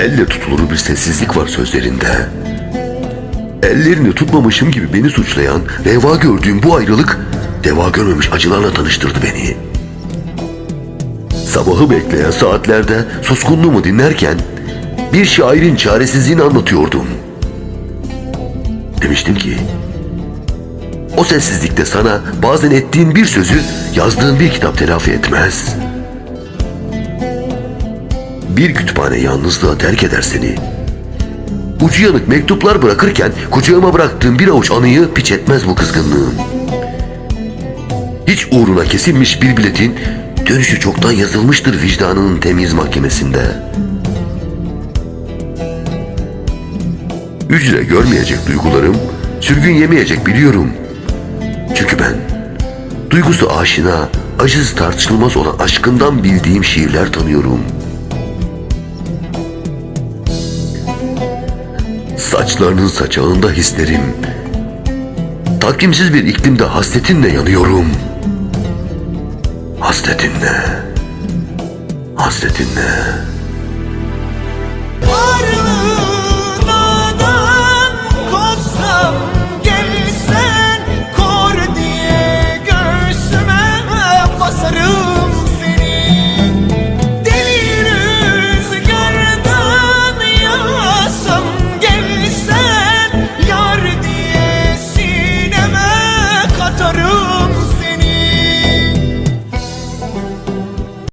elle tutulur bir sessizlik var sözlerinde. Ellerini tutmamışım gibi beni suçlayan, reva gördüğüm bu ayrılık, deva görmemiş acılarla tanıştırdı beni. Sabahı bekleyen saatlerde suskunluğumu dinlerken bir şairin çaresizliğini anlatıyordum. Demiştim ki, o sessizlikte sana bazen ettiğin bir sözü yazdığın bir kitap telafi etmez. Bir kütüphane yalnızlığa terk eder seni. Ucu yanık mektuplar bırakırken kucağıma bıraktığım bir avuç anıyı piç etmez bu kızgınlığım. Hiç uğruna kesilmiş bir biletin dönüşü çoktan yazılmıştır vicdanının temiz mahkemesinde. Ücre görmeyecek duygularım, sürgün yemeyecek biliyorum. Çünkü ben duygusu aşina, acısı tartışılmaz olan aşkından bildiğim şiirler tanıyorum. Saçlarının saçağında hislerim. Takimsiz bir iklimde hasretinle yanıyorum. Hasretinle. Hasretinle. Arı!